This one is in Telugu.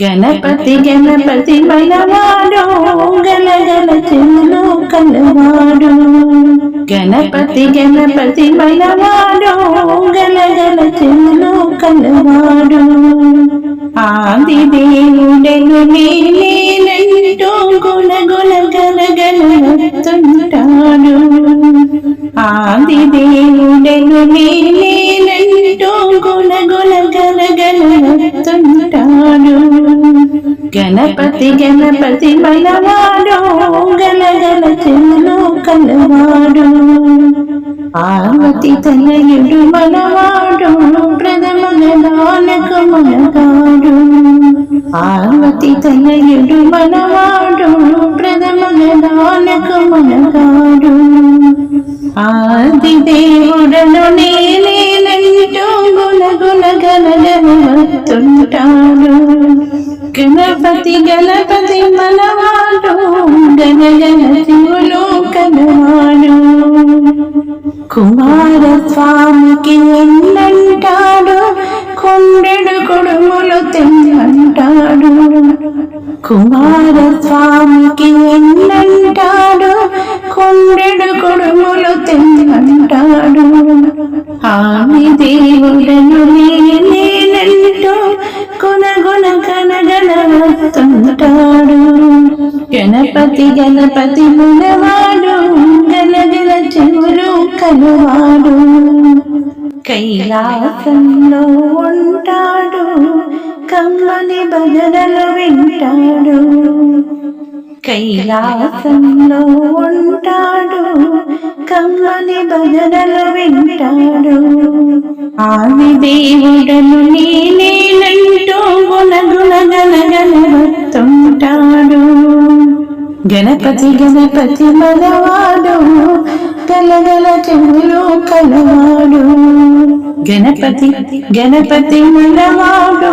ഗണപതി ഗണപതി ബലവാരോ ഗണഗണ ചെന്നു കലവാരോ ഗണപതി ഗണപതി ബലവാരോ ഗണഗണ ചെന്നു കലവാരോ ആദിദേവുടെ നുലിലേനോ ഗുണഗുണ ഗണഗണത്തുണ്ടാടോ ആദിദേവുടെ നുലിലേനോ ഗുണഗുണ ഗണഗണത്തുണ്ടാടോ ഗണപതി ഗണപതി മലവാടോ ഗല ചെന്നു കലവാടോ പാർവതി തനയുടു മലവാടോ പ്രഥമ ഗണാനക മലവാടോ ആവതി തനയുടു മലവാടോ പ്രഥമ ഗണാനക മലവാടോ ആദിദേവുടനു గణపతి గణపతి మనవాడు గణగణ శివులు కనవాడు. కుమారస్వామికి ఎన్నంటాడు కొండెడు కొడుములు తెమ్మంటాడు కుమారస్వామికి ఎన్నంటాడు కొండెడు కొడుములు తెమ్మంటాడు ఆమె దేవుడను నేనంటూ కొన గణపతి గణపతి మునవాడు గలగల చెవులు కలవాడు కైలాసంలో ఉంటాడు కమ్మని భజనలు వింటాడు. కైలాసంలో ఉంటాడు కమ్మని భజనలు వింటాడు. ఆది దేవుడను నేనేనంటూ గుణ గుణ గలగలవస్తుంటాడు గణపతి గణపతి మలవాడు గలగల చెవులు కలవాడు. గణపతి గణపతి మలవాడు